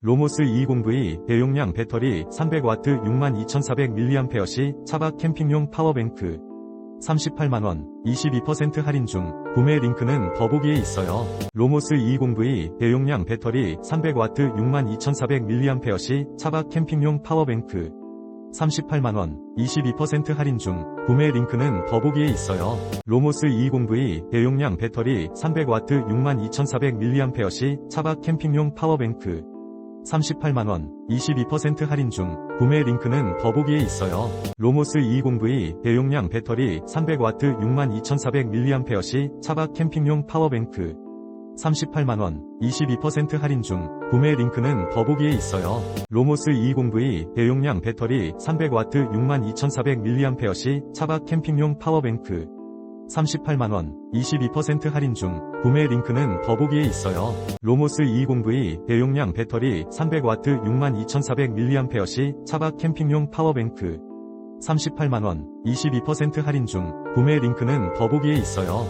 로모스 220V 대용량 배터리 300W 62,400mAh 시 차박 캠핑용 파워뱅크 38만원 22% 할인 중 구매 링크는 더보기에 있어요. 로모스 220V 대용량 배터리 300W 62,400mAh 시 차박 캠핑용 파워뱅크 38만원 22% 할인 중 구매 링크는 더보기에 있어요. 로모스 220V 대용량 배터리 300W 62,400mAh 시 차박 캠핑용 파워뱅크 38만원 22% 할인 중 구매 링크는 더보기에 있어요. 로모스 220V 대용량 배터리 300W 62,400mAh 시 차박 캠핑용 파워뱅크 38만원 22% 할인 중 구매 링크는 더보기에 있어요. 로모스 220V 대용량 배터리 300W 62,400mAh 시 차박 캠핑용 파워뱅크 38만원 22% 할인 중 구매 링크는 더보기에 있어요. 로모스 220V 대용량 배터리 300W 62,400mAh 시 차박 캠핑용 파워뱅크 38만원 22% 할인 중 구매 링크는 더보기에 있어요.